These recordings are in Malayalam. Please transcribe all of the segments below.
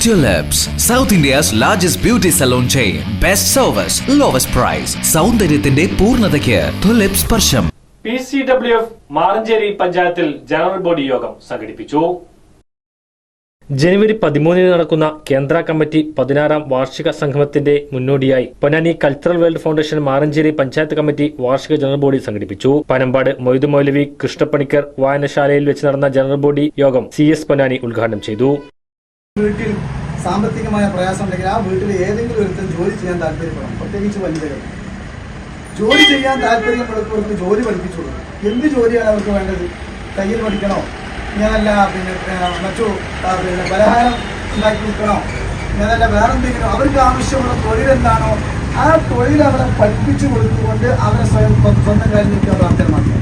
Tulips, South India's largest beauty salon chain. Best service, lowest price. സൗന്ദര്യത്തിന്റെ പൂർണതയ്ക്ക് Tulips സ്പർശം P C W F Maranchery പഞ്ചായത്തിൽ ജനറൽ ബോഡി യോഗം സംഘടിപ്പിച്ചു ജനുവരി പതിമൂന്നിന് നടക്കുന്ന കേന്ദ്ര കമ്മിറ്റി പതിനാറാം വാർഷിക സംഗമത്തിന്റെ മുന്നോടിയായി Ponnani cultural world foundation Maranchery panchayat committee വാർഷിക ജനറൽ ബോഡി സംഘടിപ്പിച്ചു പനമ്പാട് മൊയ്തു മൗലവി കൃഷ്ണപ്പണിക്കർ വായനശാലയിൽ വെച്ച് നടന്ന ജനറൽ ബോഡി യോഗം സി എസ് പൊന്നാനി ഉദ്ഘാടനം ചെയ്തു വീട്ടിൽ സാമ്പത്തികമായ പ്രയാസം ഉണ്ടെങ്കിൽ ആ വീട്ടിൽ ഏതെങ്കിലും ഒരുത്തൻ ജോലി ചെയ്യാൻ താല്പര്യപ്പെടണം. പ്രത്യേകിച്ച് വനിതകൾ. ജോലി ചെയ്യാൻ താല്പര്യമുള്ളവർക്ക് ജോലി പഠിപ്പിച്ചുള്ളൂ എന്ത് ജോലിയാണ് അവർക്ക് വേണ്ടത്? തയ്യൽ പഠിക്കണോ? ഞാനല്ല പിന്നെ മറ്റു പിന്നെ പലഹാരം ഉണ്ടാക്കി വിൽക്കണോ ഞാനല്ല വേറെ എന്തെങ്കിലും അവർക്ക് ആവശ്യമുള്ള തൊഴിൽ എന്താണോ ആ തൊഴിൽ അവരെ പഠിപ്പിച്ചു കൊടുത്തുകൊണ്ട് അവരെ സ്വയം സ്വന്തം കാര്യം നിൽക്കാൻ പ്രാപ്തമാക്കുക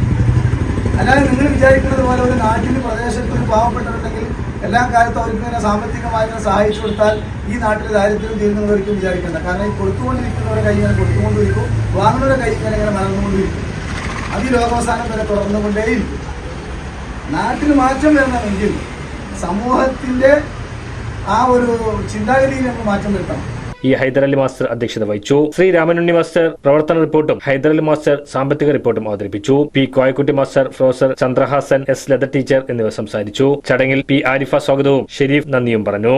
അല്ലാതെ നിങ്ങൾ വിചാരിക്കുന്നത് പോലെ ഒരു നാട്ടിൽ പ്രദേശത്ത് ഒരു പാവപ്പെട്ടവരുണ്ടെങ്കിൽ എല്ലാ കാലത്തും അവർക്ക് ഇങ്ങനെ സാമ്പത്തികമായി സഹായിച്ചു കൊടുത്താൽ ഈ നാട്ടിൽ ദാരിദ്ര്യം തീരുന്നവർക്കും വിചാരിക്കേണ്ട. കാരണം ഈ കൊടുത്തുകൊണ്ടിരിക്കുന്നവരെ കൈ ഇങ്ങനെ കൊടുത്തുകൊണ്ടിരിക്കും വാങ്ങുന്നവരെ കൈ ഇങ്ങനെ ഇങ്ങനെ മലർന്നുകൊണ്ടിരിക്കും. അത് ഈ ലോകാവസാനം വരെ തുടർന്നുകൊണ്ടേയിരിക്കും. നാട്ടിൽ മാറ്റം വരണമെങ്കിൽ സമൂഹത്തിന്റെ ആ ഒരു ചിന്താഗതിയിൽ നമ്മൾ മാറ്റം വരുത്തണം. ഇ ഹൈദരലി മാസ്റ്റർ അധ്യക്ഷത വഹിച്ചു. ശ്രീ രാമനുണ്ണി മാസ്റ്റർ പ്രവർത്തന റിപ്പോർട്ടും ഹൈദരലി മാസ്റ്റർ സാമ്പത്തിക റിപ്പോർട്ടും അവതരിപ്പിച്ചു. P Koyakutty master professor Chandrahasan S Latha teacher എന്നിവർ സംസാരിച്ചു. ചടങ്ങിൽ പി ആരിഫ സ്വാഗതവും. ഷെരീഫ് നന്ദിയും പറഞ്ഞു.